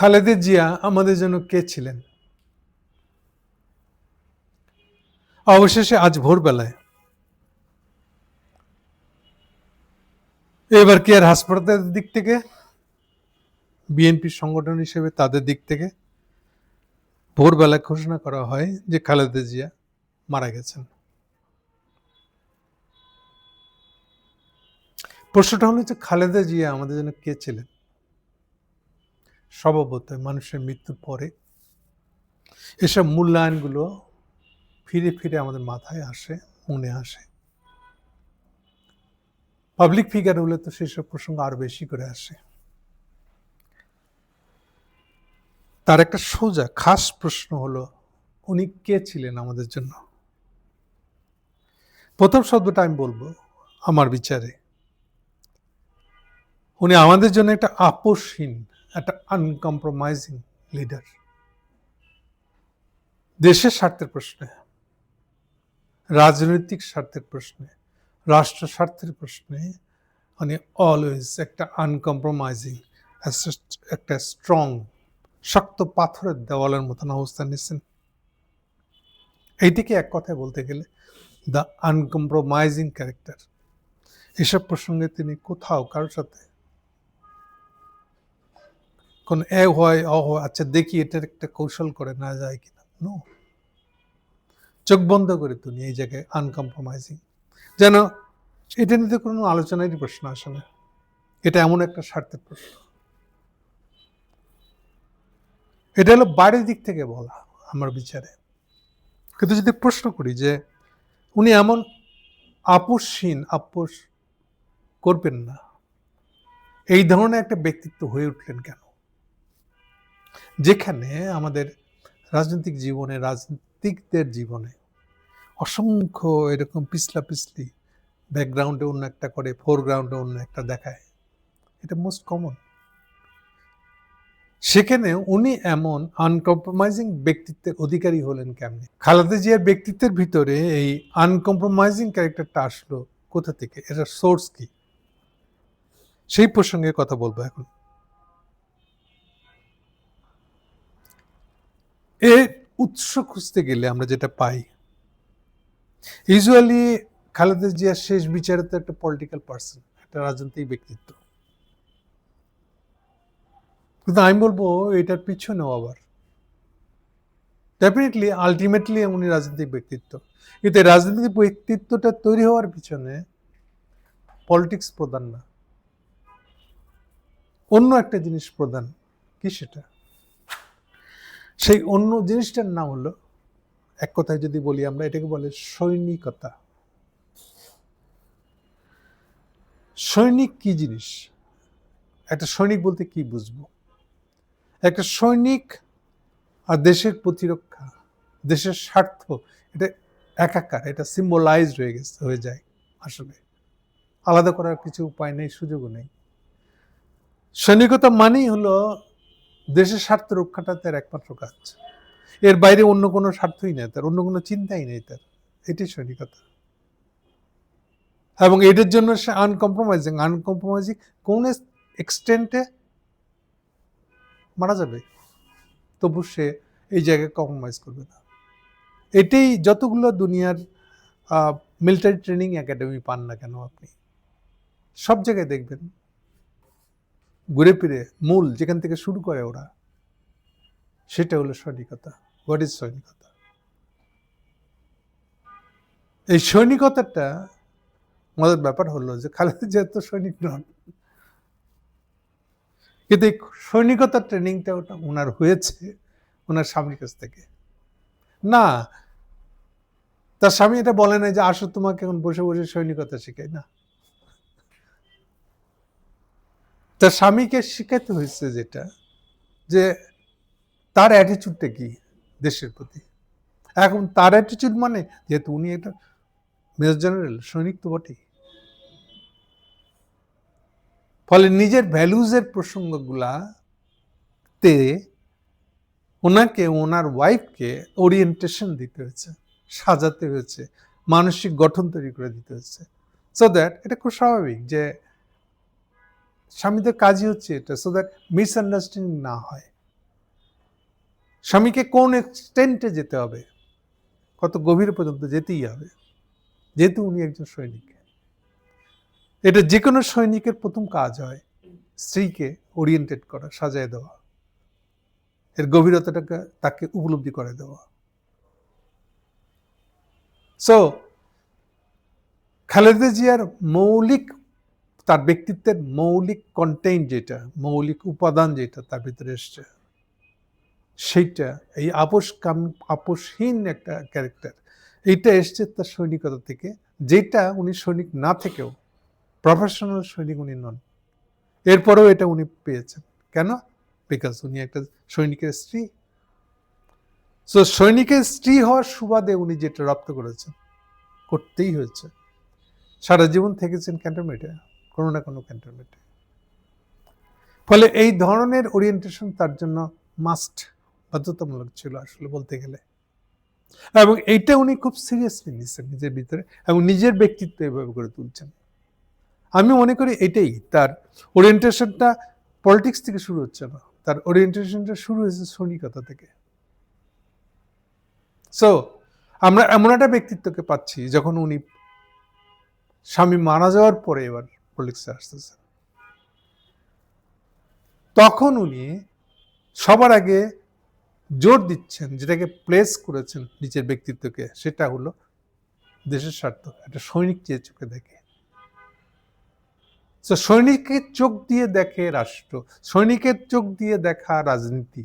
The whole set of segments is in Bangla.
খালেদা জিয়া আমাদের জন্য কে ছিলেন? অবশেষে আজ ভোরবেলায়। এবার কি আর হাসপাতালের দিক থেকে? বিএনপি সংগঠন হিসেবে তাদের দিক থেকে ভোরবেলায় ঘোষণা করা হয় যে খালেদা জিয়া মারা গেছেন। প্রশ্নটা হলো যে খালেদা জিয়া আমাদের জন্য কে ছিলেন? স্বভাবতই মানুষের মৃত্যুর পরে এসব মূল্যায়নগুলো ফিরে ফিরে আমাদের মাথায় আসে, মনে আসে। পাবলিক ফিগার হলে তো সেসব প্রসঙ্গ আরও বেশি করে আসে। তার একটা সোজা, খাস প্রশ্ন হলো, উনি কে ছিলেন আমাদের জন্য? প্রথম শব্দটা আমি বলব, আমার বিচারে। উনি আমাদের জন্য একটা আপোষহীন একটা আনকম্প্রোমাইজিং লিডার দেশের স্বার্থের প্রশ্নে, রাজনৈতিক স্বার্থের প্রশ্নে, রাষ্ট্র স্বার্থের প্রশ্নে মানে অলওয়েজ একটা আনকম্প্রোমাইজিং একটা স্ট্রং শক্ত পাথরের দেওয়ালের মতন অবস্থান নিচ্ছেন। এইটিকে এক কথায় বলতে গেলে দ্য আনকম্প্রোমাইজিং ক্যারেক্টার এসব প্রসঙ্গে তিনি কোথাও কারোর সাথে কোন এ হয়, অ হয় আচ্ছা দেখি এটার একটা কৌশল করে না যায় কিনা। নো চোখ বন্ধ করে তুমি এই জায়গায় আনকম্প্রোমাইজিং যেন এটা নিতে কোনো আলোচনারই প্রশ্ন আসে না। এটা এমন একটা স্বার্থের প্রশ্ন। এটা হলো বাইরের দিক থেকে বলা আমার বিচারে। কিন্তু যদি প্রশ্ন করি যে উনি এমন আপোষহীন, আপোষ করবেন না, এই ধরনের একটা ব্যক্তিত্ব হয়ে উঠলেন কেন? যেখানে আমাদের রাজনৈতিক জীবনে, রাজনীতিকদের জীবনে অসংখ্য এরকম পিছলা পিছলি ব্যাকগ্রাউন্ডে অন্য একটা করে ফোরগ্রাউন্ডে অন্য একটা দেখায়। এটা মোস্ট কমন সেখানে উনি এমন আনকম্প্রোমাইজিং ব্যক্তিত্বের অধিকারী হলেন কেমনি? খালেদা জিয়ার ব্যক্তিত্বের ভিতরে এই আনকম্প্রোমাইজিং ক্যারেক্টারটা আসলো কোথা থেকে? এটার সোর্স কি? সেই প্রসঙ্গে কথা বলব এখন। এর উৎস খুঁজতে গেলে আমরা যেটা পাই। ইউজুয়ালি খালেদা জিয়ার শেষ বিচারে তো একটা পলিটিক্যাল পার্সন একটা রাজনৈতিক ব্যক্তিত্ব। কিন্তু আমি বলব এটার পিছনেও আবার। ডেফিনেটলি আলটিমেটলি উনি রাজনৈতিক ব্যক্তিত্ব। কিন্তু এই রাজনৈতিক ব্যক্তিত্বটা তৈরি হওয়ার পিছনে পলিটিক্স প্রধান না। অন্য একটা জিনিস প্রধান, কি সেটা? সেই অন্য জিনিসটার নাম হলো, এক কথায় যদি বলি আমরা, এটাকে বলে সৈনিকতা। সৈনিক কি জিনিস? একটা সৈনিক বলতে কি বুঝব? একটা সৈনিক আর দেশের প্রতিরক্ষা, দেশের স্বার্থ, এটা একাকার, এটা সিম্বলাইজড হয়ে গেছে, হয়ে যায় আসলে। আলাদা করার কিছু উপায় নেই, সুযোগও নেই। সৈনিকতা মানেই হলো দেশের স্বার্থ রক্ষাটা তার একমাত্র কাজ। এর বাইরে অন্য কোনো স্বার্থই নেই তার, অন্য কোনো চিন্তাই নেই তার। এটি সৈনিকতা। এবং এটার জন্য সে আনকম্প্রোমাইজিং আনকম্প্রোমাইজিং কোন এক্সটেন্টে মারা যাবে, তবু সে এই জায়গায় কম্প্রোমাইজ করবে না। এটাই যতগুলো দুনিয়ার মিলিটারি ট্রেনিং একাডেমি পান না কেন আপনি, সব জায়গায় দেখবেন। ঘুরে ফিরে মূল যেখান থেকে শুরু করে ওরা, সেটা হলো সৈনিকতা। What is সৈনিকতা? এই সৈনিকতাটা মজার ব্যাপার হলো যে খালেদা জিয়া তো সৈনিক নন। কিন্তু এই সৈনিকতার ট্রেনিংটা ওটা ওনার হয়েছে ওনার স্বামীর কাছ থেকে। না, তার স্বামী এটা বলে না যে আসো তোমাকে এখন বসে বসে সৈনিকতা শেখাই। না। তার স্বামীকে শিখাতে হয়েছে যেটা, যে তার অ্যাটিচিউডটা কি দেশের প্রতি? এখন তার অ্যাটিচিউড মানে যেহেতু উনি একটা মেজর জেনারেল, সৈনিক তো বটেই। ফলে নিজের ভ্যালুজের প্রসঙ্গগুলাতে ওনাকে, ওনার ওয়াইফকে ওরিয়েন্টেশন দিতে হয়েছে, সাজাতে হয়েছে, মানসিক গঠন তৈরি করে দিতে হয়েছে। সো দ্যাট এটা খুব স্বাভাবিক যে স্বামীদের কাজই হচ্ছে এটা সো দ্যাট মিসআন্ডারস্ট্যান্ডিং না হয়। স্বামীকে কোন এক্সটেন্টে যেতে হবে? কত গভীর পর্যন্ত যেতেই হবে? যেহেতু উনি একজন সৈনিক। এটা যে কোনো সৈনিকের প্রথম কাজ হয় স্ত্রীকে ওরিয়েন্টেড করা, সাজায় দেওয়া। এর গভীরতাটাকে তাকে উপলব্ধি করে দেওয়া। সো খালেদা জিয়ার মৌলিক তার ব্যক্তিত্বের মৌলিক কন্টেন্ট যেটা, মৌলিক উপাদান যেটা তার ভিতরে এসছে, সেইটা, এই আপোষ কাম, আপোষহীন একটা ক্যারেক্টার এইটা এসছে তার সৈনিকতা থেকে, যেটা উনি সৈনিক না থেকেও প্রফেশনাল সৈনিক উনি নন, এরপরেও এটা উনি পেয়েছেন, কেন? বিকজ উনি একটা সৈনিকের স্ত্রী সো সৈনিকের স্ত্রী হওয়ার সুবাদে উনি যেটা রপ্ত করেছেন, করতেই হয়েছে, সারা জীবন থেকেছেন ক্যান্টনমেন্টে কোনো না কোনো ক্যান্টনমেন্টে ফলে এই ধরনের ওরিয়েন্টেশন তার জন্য মাস্ট বাধ্যতামূলক ছিল আসলে বলতে গেলে। এবং এইটা উনি খুব সিরিয়াসলি নিচ্ছেন নিজের ভিতরে এবং নিজের ব্যক্তিত্ব এভাবে করে তুলছেন। আমি মনে করি এটাই তার ওরিয়েন্টেশনটা পলিটিক্স থেকে শুরু হচ্ছে না, তার ওরিয়েন্টেশনটা শুরু হয়েছে সৈনিকতা থেকে। সো আমরা এমন একটা ব্যক্তিত্বকে পাচ্ছি যখন উনি স্বামী মারা যাওয়ার পরে এবার পলিটিক্সে আসতেছেন তখন উনি সবার আগে জোর দিচ্ছেন, যেটাকে প্লেস করেছেন নিজের ব্যক্তিত্বকে, সেটা হলো দেশের স্বার্থ, একটা সৈনিক যে চোখে দেখে। তো সৈনিকের চোখ দিয়ে দেখে রাষ্ট্র, সৈনিকের চোখ দিয়ে দেখা রাজনীতি।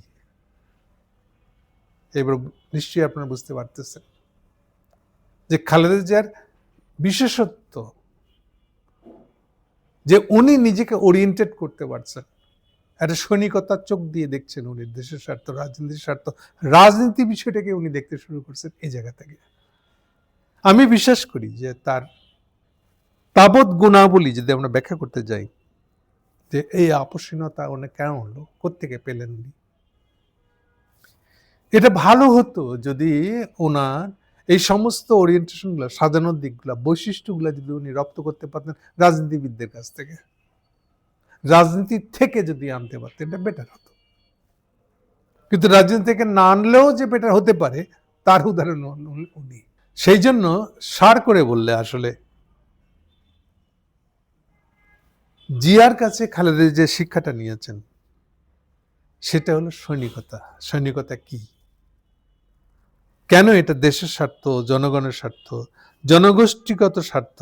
এবার নিশ্চয়ই আপনারা বুঝতে পারতেছেন যে খালেদা জিয়ার বিশেষত্ব যে উনি নিজেকে ওরিয়েন্টেড করতে পারছেন। একটা সৈনিকতার চোখ দিয়ে দেখছেন উনি, দেশের স্বার্থ, রাজনীতির স্বার্থ, রাজনীতি বিষয়টাকে উনি দেখতে শুরু করছেন এই জায়গা থেকে। আমি বিশ্বাস করি যে তার তাবৎ গুণাবলী যদি আমরা ব্যাখ্যা করতে যাই, যে এই আপসীনতা উনি কেন হলো কোথেকে পেলেন উনি? এটা ভালো হতো যদি ওনার এই সমস্ত ওরিয়েন্টেশনগুলো সাজানোর দিকগুলো, বৈশিষ্ট্যগুলো যদি উনি রপ্ত করতে পারতেন রাজনীতিবিদদের কাছ থেকে। রাজনীতি থেকে যদি আনতে পারতেন, এটা বেটার হতো। কিন্তু রাজনীতি থেকে না আনলেও যে বেটার হতে পারে, তার উদাহরণ উনি। সেই জন্য সার করে বললে আসলে, জিয়ার কাছে খালেদের যে শিক্ষাটা নিয়েছেন, সেটা হলো সৈনিকতা। সৈনিকতা কি? কেন এটা দেশের স্বার্থ, জনগণের স্বার্থ, জনগোষ্ঠীগত স্বার্থ?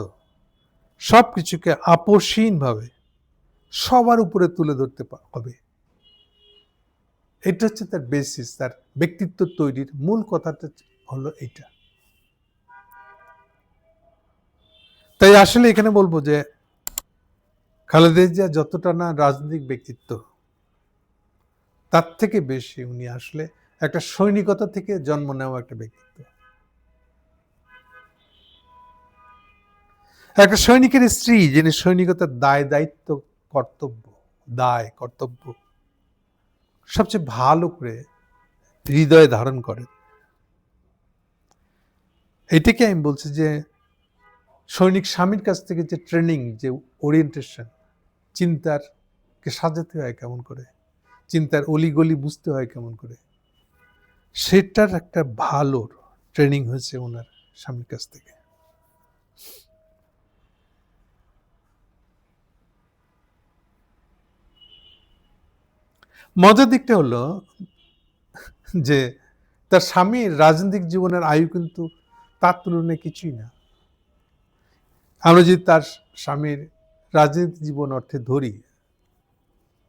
সব কিছুকে আপোষহীনভাবে সবার উপরে তুলে ধরতে হবে। এটা হচ্ছে তার বেসিস তার ব্যক্তিত্ব তৈরির মূল কথাটা হলো এটা। তাই আসলে এখানে বলব যে, খালেদা যতটা না রাজনৈতিক ব্যক্তিত্ব, তার থেকে বেশি উনি আসলে একটা সৈনিকতা থেকে জন্ম নেওয়া একটা ব্যক্তিত্ব। একটা সৈনিকের স্ত্রী যিনি সৈনিকতার দায়, দায়িত্ব, কর্তব্য, দায়, কর্তব্য সবচেয়ে ভালো করে হৃদয়ে ধারণ করেন। এটাকে আমি বলছি যে সৈনিক স্বামীর কাছ থেকে যে ট্রেনিং, যে ওরিয়েন্টেশন চিন্তার কে সাজাতে হয় কেমন করে? চিন্তার অলিগলি বুঝতে হয় কেমন করে? সেটার একটা ভালো ট্রেনিং হয়েছে ওনার স্বামীর কাছ থেকে। মজার দিকটা হলো যে তার স্বামীর রাজনৈতিক জীবনের আয়ু কিন্তু তার তুলনায় কিছুই না। আমরা যদি তার স্বামীর রাজনৈতিক জীবন অর্থে ধরি,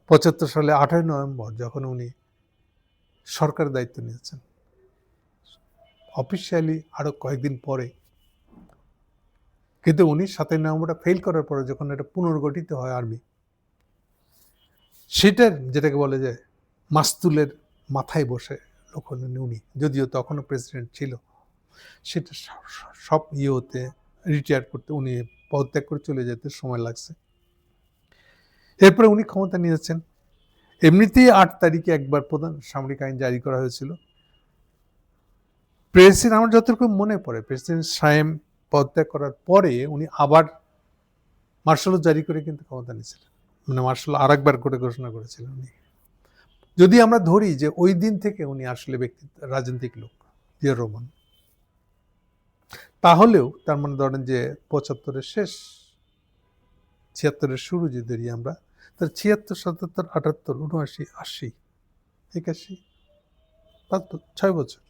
পঁচাত্তর সালে আঠারোই নভেম্বর যখন উনি সরকার দায়িত্ব নিয়েছেন। অফিসিয়ালি আরও কয়েকদিন পরে। কিন্তু উনি সাতই নভেম্বরটা ফেল করার পরে যখন এটা পুনর্গঠিত হয় আর্মি সেটার যেটাকে বলে যে মাস্তুলের মাথায় বসে ওখানে উনি, যদিও তখনও প্রেসিডেন্ট ছিল, সেটা সব ইয়ে হতে রিটায়ার করতে উনি পদত্যাগ করে চলে যেতে সময় লাগছে। এরপরে উনি ক্ষমতা নিয়েছেন। এমনিতেই আট তারিখে একবার প্রধান সামরিক আইন জারি করা হয়েছিল। প্রেসিডেন্ট, আমার যতটুকু মনে পড়ে, প্রেসিডেন্ট সায়েম পদত্যাগ করার পরে উনি আবার মার্শাল জারি করে কিন্তু ক্ষমতা নিয়েছিলেন। মানে মার্শাল আর একবার করে ঘোষণা করেছিলেন উনি। যদি আমরা ধরি যে ওই দিন থেকে উনি আসলে ব্যক্তি, রাজনৈতিক লোক জিয়া রহমান তাহলেও তার মানে ধরেন যে পঁচাত্তরের শেষ, ছিয়াত্তরের শুরু যে ধরি আমরা তার ছিয়াত্তর, সাতাত্তর, আটাত্তর, উনআশি, আশি, একাশি ছয় বছর।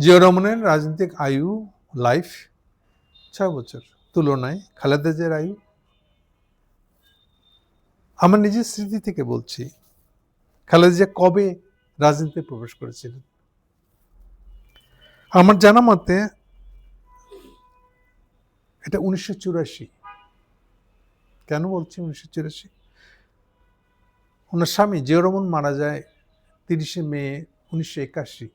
জিয়া রহমানের রাজনৈতিক আয়ু, লাইফ, ছয় বছর। তুলনায় খালেদা জিয়ার আয়ু। আমার নিজের স্মৃতি থেকে বলছি, খালেদা কবে রাজনীতিতে প্রবেশ করেছিলেন? আমার জানা মতে, এটা উনিশশো চুরাশি। কেন বলছি উনিশশো চুরাশি? ওনার স্বামী জিয়া রহমান মারা যায় তিরিশে মে উনিশশো একাশি।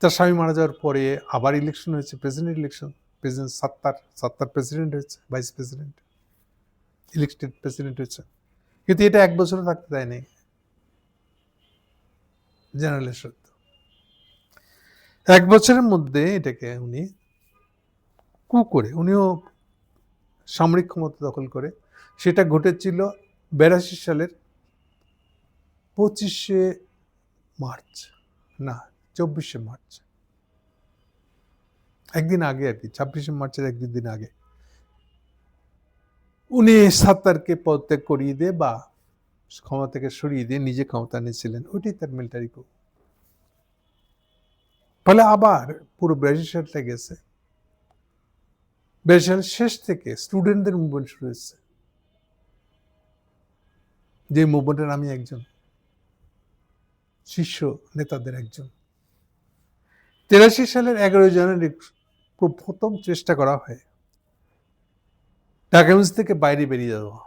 তার স্বামী মারা যাওয়ার পরে আবার ইলেকশন হয়েছে president election president Sattar Sattar president হয়েছে ভাইস প্রেসিডেন্ট ইলেকটেড প্রেসিডেন্ট হয়েছে। কিন্তু এটা এক বছরও থাকতে দেয়নি। জেনারেল সত্য এক বছরের মধ্যে এটাকে উনি কু করে, উনিও সামরিক ক্ষমতা দখল করে। সেটা ঘটেছিল বেরাশি সালের পঁচিশে মার্চ। না, চব্বিশে মার্চ। একদিন আগে আর কি, ছাব্বিশে মার্চের একদিন দুদিন আগে। উনি সাত্তারকে পদত্যাগ করিয়ে দিয়ে বা ক্ষমতা থেকে সরিয়ে দিয়ে নিজে ক্ষমতা নিয়েছিলেন ওইটাই তার মিলিটারি কু ফলে আবার পুরো বিরাশি সালটা গেছে। বিরাশি সালের শেষ থেকে স্টুডেন্টদের মুভমেন্ট শুরু হয়েছে। যে মুভমেন্টের আমি একজন শীর্ষ নেতাদের একজন। তেরাশি সালের এগারো জানুয়ারি প্রথম চেষ্টা করা হয় ঢাকা থেকে বাইরে বেরিয়ে যাওয়া,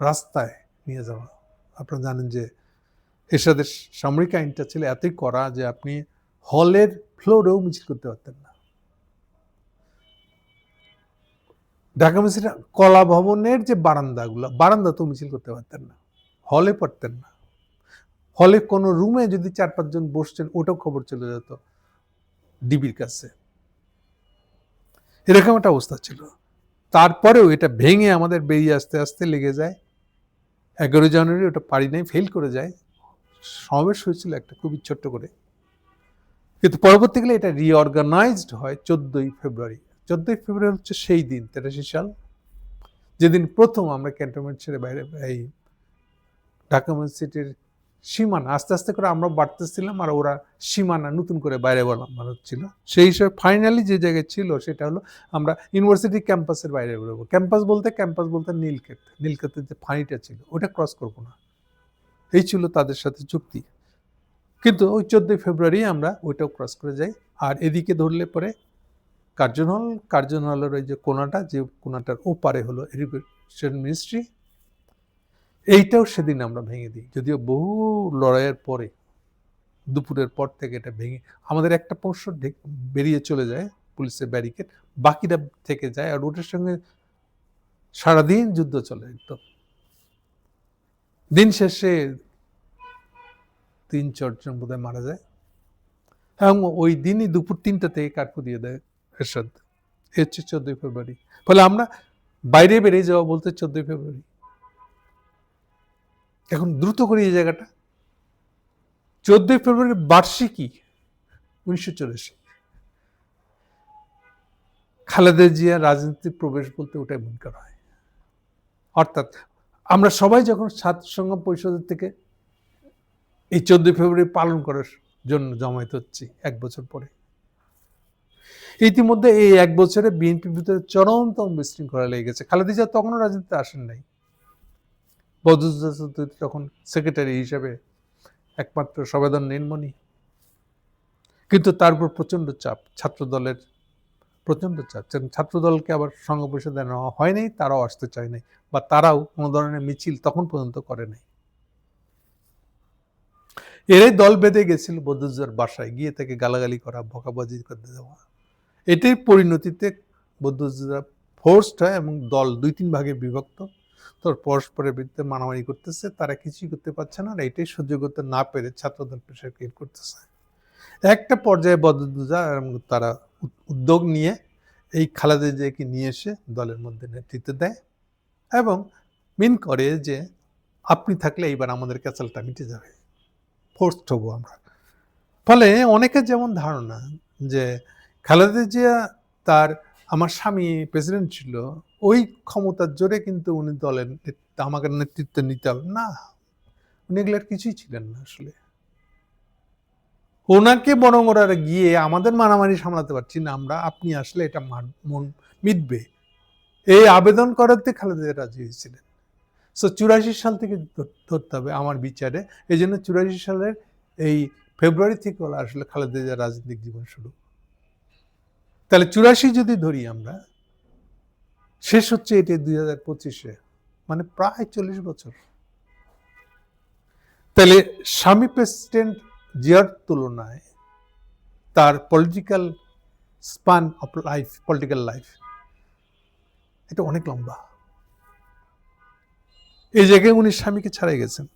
রাস্তায় নিয়ে যাওয়া। আপনারা জানেন যে এরশাদের সামরিক আইনটা ছিল এতই করা যে আপনি হলের ফ্লোরেও মিছিল করতে পারতেন না। ঢাকা মিছিল কলা ভবনের যে বারান্দাগুলো বারান্দাতেও মিছিল করতে পারতেন না, হলে পারতেন না। হলে কোনো রুমে যদি চার পাঁচজন বসছেন ওটাও খবর চলে যেত ডিবির কাছে। এরকম একটা অবস্থা ছিল। তারপরেও এটা ভেঙে আমাদের বেরিয়ে আসতে আসতে লেগে যায়। এগারো জানুয়ারি ওটা পারি নাই ফেল করে যায়। সমাবেশ হয়েছিল একটা খুবই ছোট্ট করে। কিন্তু পরবর্তীকালে এটা রিঅর্গানাইজড হয় চোদ্দই ফেব্রুয়ারি। চোদ্দই ফেব্রুয়ারি হচ্ছে সেই দিন, তেরাশি সাল। যেদিন প্রথম আমরা ক্যান্টনমেন্ট ছেড়ে বাইরে, এই ঢাকা ইউনিভার্সিটির সীমানা, আস্তে আস্তে করে আমরা বাড়তেছিলাম আর ওরা সীমানা নতুন করে বাইরে বানাচ্ছিল সেই হিসাবে ফাইনালি যে জায়গায় ছিল সেটা হলো আমরা ইউনিভার্সিটি ক্যাম্পাসের বাইরে বেরোবো। ক্যাম্পাস বলতে ক্যাম্পাস বলতে নীলক্ষেত, নীলক্ষেতের যে ফানিটা ছিল, ওটা ক্রস করব না। এই ছিল তাদের সাথে চুক্তি। কিন্তু ওই চোদ্দোই ফেব্রুয়ারি আমরা ওইটাও ক্রস করে যাই। আর এদিকে ধরলে পরে কার্জন হল কার্জন হলের ওই যে কোনাটা, যে কোনাটার ওপারে হলো এডুকেশন মিনিস্ট্রি, এইটাও সেদিন আমরা ভেঙে দিই। যদিও বহু লড়াইয়ের পরে, দুপুরের পর থেকে এটা ভেঙে, আমাদের একটা পোষ্য বেরিয়ে চলে যায় পুলিশের ব্যারিকেড, বাকিটা থেকে যায় আর ওটার সঙ্গে সারাদিন যুদ্ধ চলে একদম। দিন শেষে তিন চারজন বোধহয় মারা যায়। এবং ওই দিনই দুপুর তিনটা থেকে কাটকু দিয়ে দেয়। এরশাদ। এ হচ্ছে চোদ্দই ফেব্রুয়ারি। ফলে আমরা বাইরে বেরিয়ে যাওয়া বলতে চোদ্দই ফেব্রুয়ারি। এখন দ্রুত করি এই জায়গাটা। চোদ্দই ফেব্রুয়ারি বার্ষিকী উনিশশো চুরাশি। খালেদা জিয়া রাজনীতি প্রবেশ বলতে ওটাই মনে করা হয়। অর্থাৎ আমরা সবাই যখন ছাত্র সংগ্রাম পরিষদের থেকে এই চোদ্দই ফেব্রুয়ারি পালন করার জন্য জমায়েত হচ্ছি, এক বছর পরে। ইতিমধ্যে এই এক বছরে বিএনপির ভিতরে চরমতম বিশৃঙ্খলা লেগে গেছে। খালেদা জিয়া তখনও রাজনীতিতে আসেন নাই। বদরুদ্দোজা তখন সেক্রেটারি হিসেবে একমাত্র সবেদন নির্মণি কিন্তু তার উপর প্রচণ্ড চাপ ছাত্র দলের প্রচণ্ড চাপ। ছাত্র দলকে আবার সংঘ পরিষদে নেওয়া হয়নি তারাও আসতে চায় নাই, বা তারাও কোনো ধরনের মিছিল তখন পর্যন্ত করে নাই। এরাই দল বেঁধে গেছিল বদরুজ্জার বাসায়, গিয়ে তাকে গালাগালি করা ভকাবাজি করতে দেওয়া। এটাই পরিণতিতে বদরুজ্জা ফোর্সড হয় এবং দল দুই তিন ভাগে বিভক্ত। তোর পরস্পরের বিরুদ্ধে মারামারি করতেছে, তারা কিছুই করতে পারছে না আর এটাই সহ্য করতে না পেরে ছাত্রদল প্রেশার ক্রিয়েট করতেছে। একটা পর্যায়ে বদরুজ্জা এবং তারা উদ্যোগ নিয়ে এই খালেদা জিয়াকে নিয়ে এসে দলের মধ্যে নেতৃত্ব দেয় এবং মিন করে যে, আপনি থাকলে এইবার আমাদের ক্যাচালটা মিটে যাবে। ফোর্সড হব আমরা। ফলে অনেকের যেমন ধারণা যে খালেদা জিয়া তার আমার স্বামী প্রেসিডেন্ট ছিল, ওই ক্ষমতার জোরে কিন্তু উনি দলের আমাকে নেতৃত্ব নিতে হবে। না, উনি এগুলোর কিছুই ছিলেন না আসলে। ওনাকে বরং ওরা গিয়ে আমাদের মারামারি সামলাতে পারছি না, আমরা, আপনি আসলে এটা মন মিটবে। এই আবেদন করাতে খালেদা রাজি হয়েছিলেন। সো চুরাশি সাল থেকে ধরতে হবে আমার বিচারে। এই জন্য চুরাশি সালের এই ফেব্রুয়ারি থেকে হলো আসলে খালেদা রাজনৈতিক জীবন শুরু। তাহলে চুরাশি যদি ধরি আমরা, শেষ হচ্ছে এটি দুই হাজার পঁচিশে মানে প্রায় চল্লিশ বছর। তাহলে স্বামী প্রেসিডেন্ট জিয়ার তুলনায় তার political span of life political life এটা অনেক লম্বা। এই জায়গায় উনি স্বামীকে ছাড়াই গেছেন।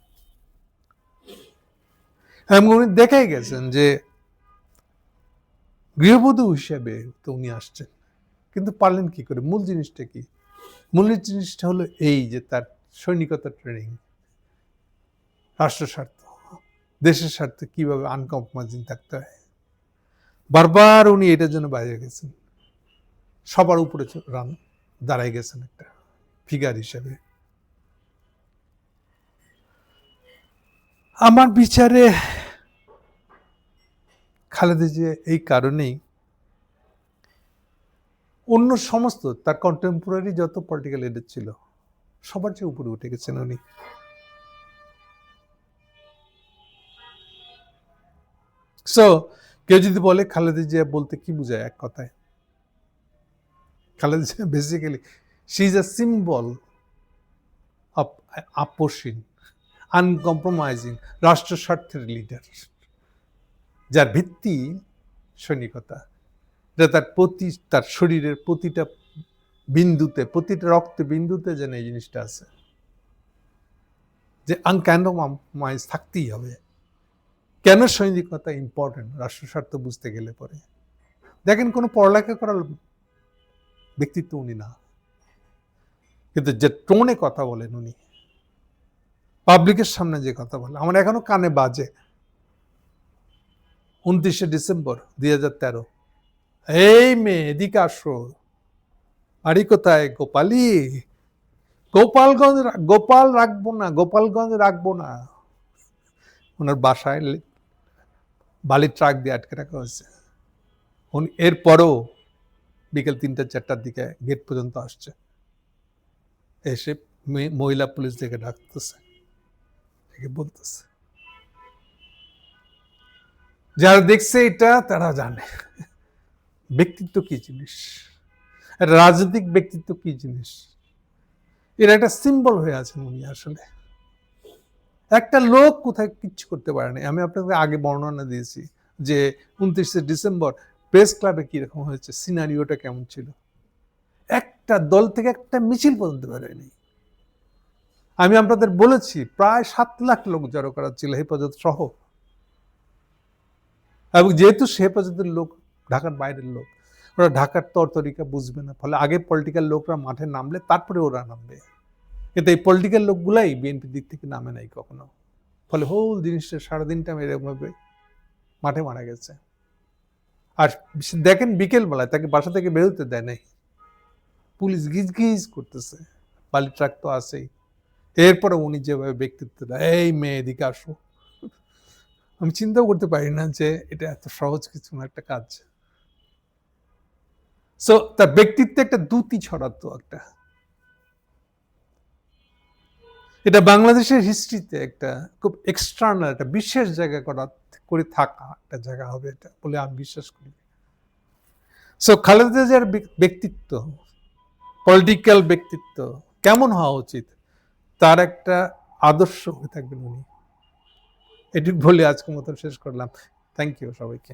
এবং উনি দেখাই গেছেন যে গৃহবধূ হিসেবে তো উনি আসছেন। কিন্তু পারলেন কি করে? মূল জিনিসটা কি? মূল জিনিসটা হলো এই যে তার সৈনিকতা ট্রেনিং রাষ্ট্র স্বার্থ। দেশের স্বার্থে কীভাবে আনকম্প্রোমাইজিং থাকতে হয়? বারবার উনি এটার জন্য বাইরে গেছেন। সবার উপরে রান দাঁড়াই গেছেন একটা ফিগার হিসেবে। আমার বিচারে খালেদা জিয়া এই কারণেই অন্য সমস্ত তার কন্টেম্পোরারি যত পলিটিক্যাল লিডার ছিল, সবার চেয়ে উপরে উঠে গেছেন উনি। সো কেউ যদি বলে খালেদা জিয়া বলতে কি বোঝায় এক কথায়? Khaleda Zia basically she is a symbol of আপসীন uncompromising রাষ্ট্র স্বার্থের লিডার যার ভিত্তি সৈনিকতা, যা তার প্রতি, তার শরীরের প্রতিটা বিন্দুতে, প্রতিটা রক্ত বিন্দুতে যেন এই জিনিসটা আছে। যে আনক্যান্ডমাইজ থাকতেই হবে। কেন সৈনিকতা ইম্পর্টেন্ট রাষ্ট্র স্বার্থ বুঝতে গেলে পরে। দেখেন, কোনো পড়ালেখা করার ব্যক্তিত্ব উনি না। কিন্তু যে টোনে কথা বলেন উনি পাবলিকের সামনে যে কথা বলে, আমার এখনও কানে বাজে। উনত্রিশে ডিসেম্বর দুই হাজার তেরো। এই মেয়ে, এদিকে আসো। বাড়ি কোথায়? গোপালি গোপালগঞ্জ গোপাল রাখব না, গোপালগঞ্জ রাখব না। ওনার বাসায় বালির ট্রাক দিয়ে আটকে রাখা হয়েছে। উনি এরপরও বিকেল তিনটা, চারটার দিকে গেট পর্যন্ত আসছে। এসে মহিলা পুলিশ দেখে ডাকতেছে। ডেকে বলতেছে যারা দেখছে এটা, তারা জানে। ব্যক্তিত্ব কি জিনিস? রাজনৈতিক ব্যক্তিত্ব কি জিনিস? এর একটা সিম্বল হয়ে আছেন উনি আসলে। একটা লোক কোথায় কিচ্ছু করতে পারেনি আমি আপনাকে আগে বর্ণনা দিয়েছি যে উনত্রিশে ডিসেম্বর প্রেস ক্লাবে কীরকম হয়েছে, সিনারিওটা কেমন ছিল? একটা দল থেকে একটা মিছিল পর্যন্ত বেরোয়নি। আমি আপনাদের বলেছি, প্রায় সাত লাখ লোক জড়ো করা ছিল হেফাজত সহ। এবং যেহেতু সে হেফাজতের লোক, ঢাকার বাইরের লোক, ওরা ঢাকার তর তরিকা বুঝবে না। ফলে আগে পলিটিক্যাল লোকরা মাঠে নামলে তারপরে ওরা নামবে। কিন্তু এই পলিটিক্যাল লোকগুলাই বিএনপির দিক থেকে নামে নাই কখনো। ফলে হোল জিনিসটা সারাদিনটা এরকমভাবে মাঠে মারা গেছে। আর দেখেন বিকেলবেলায় তাকে বাসা থেকে বেরোতে দেয় নাই। পুলিশ গিজ গিজ করতেছে। বালি ট্রাক তো আছেই। এরপরে উনি যেভাবে ব্যক্তিত্ব দেয়, এই মেয়ে, এদিকে আসো। আমি চিন্তাও করতে পারি না যে এটা এত সহজ কিছু না, একটা কাজ। সো তার ব্যক্তিত্বে একটা দ্যুতি ছড়াতো একটা। এটা বাংলাদেশের হিস্ট্রিতে একটা খুব এক্সটার্নাল একটা বিশেষ জায়গা করা, করে থাকা একটা জায়গা হবে এটা বলে আমি বিশ্বাস করি। সো খালেদা জিয়ার ব্যক- ব্যক্তিত্ব পলিটিক্যাল ব্যক্তিত্ব কেমন হওয়া উচিত? তার একটা আদর্শ হয়ে থাকবেন উনি। এটি বলে আজকের মতন শেষ করলাম। থ্যাংক ইউ সবাইকে।